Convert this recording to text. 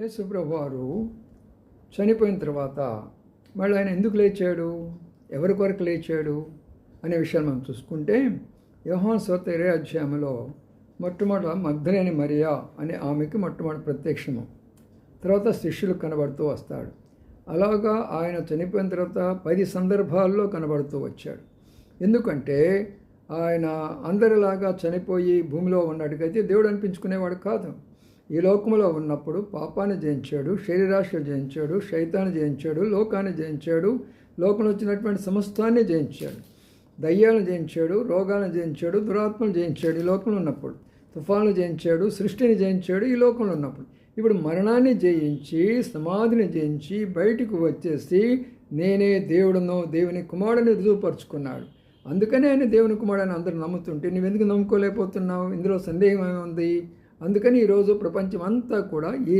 యేసుప్రభు వారు చనిపోయిన తర్వాత మళ్ళీ ఆయన ఎందుకు లేచాడు? ఎవరి కొరకు లేచాడు? అనే విషయాన్ని మనం చూసుకుంటే యోహాన్ స్వత ఇరే అధ్యాయంలో మొట్టమొదట మగ్ధలేని మరియా అనే ఆమెకి మొట్టమొదటి ప్రత్యక్షము. తర్వాత శిష్యులు కనబడుతూ వస్తాడు. అలాగా ఆయన చనిపోయిన తర్వాత పది సందర్భాల్లో కనబడుతూ వచ్చాడు. ఎందుకంటే ఆయన అందరిలాగా చనిపోయి భూమిలో ఉన్నట్టుగైతే దేవుడు అనిపించుకునేవాడు కాదు. ఈ లోకంలో ఉన్నప్పుడు పాపాన్ని జయించాడు శరీరాశలు జయించాడు శైతాన్ని జయించాడు లోకాన్ని జయించాడు లోకంలో వచ్చినటువంటి సమస్తాన్ని జయించాడు. దయ్యాలను జయించాడు రోగాలను జయించాడు దురాత్మను జయించాడు ఈ లోకంలో ఉన్నప్పుడు. తుఫాను జయించాడు సృష్టిని జయించాడు ఈ లోకంలో ఉన్నప్పుడు. ఇప్పుడు మరణాన్ని జయించి సమాధిని జయించి బయటకు వచ్చేసి నేనే దేవుడునో దేవుని కుమారుడిని రుజువుపరుచుకున్నాడు. అందుకనే ఆయన దేవుని కుమారుడని అందరూ నమ్ముతుంటే నువ్వెందుకు నమ్ముకోలేకపోతున్నావు? ఇందులో సందేహం ఏముంది? అందుకని ఈరోజు ప్రపంచం అంతా కూడా ఈ